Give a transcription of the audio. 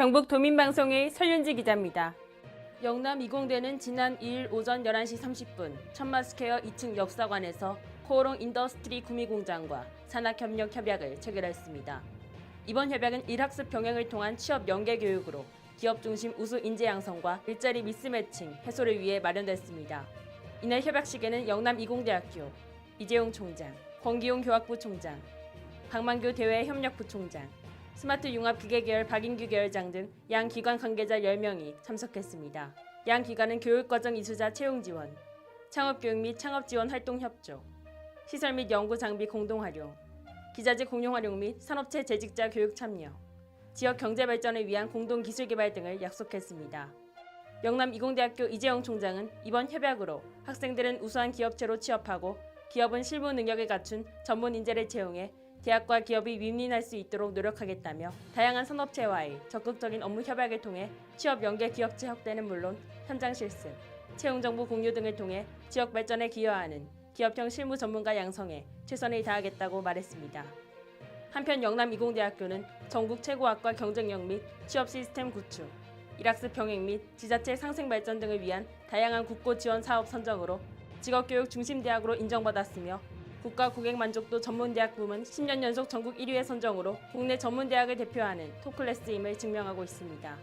경북 도민방송의 설윤지 기자입니다. 영남 이공대는 지난 2일 오전 11시 30분 천마스퀘어 2층 역사관에서 코오롱 인더스트리 구미공장과 산학협력 협약을 체결했습니다. 이번 협약은 일학습 병행을 통한 취업 연계 교육으로 기업 중심 우수 인재 양성과 일자리 미스매칭 해소를 위해 마련됐습니다. 이날 협약식에는 영남 이공대학교 이재용 총장, 권기용 교학부 총장, 박만규 대외 협력부총장, 스마트 융합 기계 계열 박인규 계열장 등 양 기관 관계자 10명이 참석했습니다. 양 기관은 교육과정 이수자 채용 지원, 창업교육 및 창업 지원 활동 협조, 시설 및 연구 장비 공동 활용, 기자재 공용 활용 및 산업체 재직자 교육 참여, 지역 경제 발전을 위한 공동 기술 개발 등을 약속했습니다. 영남 이공대학교 이재영 총장은 이번 협약으로 학생들은 우수한 기업체로 취업하고 기업은 실무 능력을 갖춘 전문 인재를 채용해 대학과 기업이 윈윈할 수 있도록 노력하겠다며 다양한 산업체와의 적극적인 업무 협약을 통해 취업 연계 기업체 확대는 물론 현장 실습, 채용 정보 공유 등을 통해 지역 발전에 기여하는 기업형 실무 전문가 양성에 최선을 다하겠다고 말했습니다. 한편 영남 이공대학교는 전국 최고학과 경쟁력 및 취업 시스템 구축, 일학습 병행 및 지자체 상생 발전 등을 위한 다양한 국고 지원 사업 선정으로 직업교육 중심 대학으로 인정받았으며 국가 고객 만족도 전문대학 부문 10년 연속 전국 1위의 선정으로 국내 전문대학을 대표하는 톱클래스임을 증명하고 있습니다.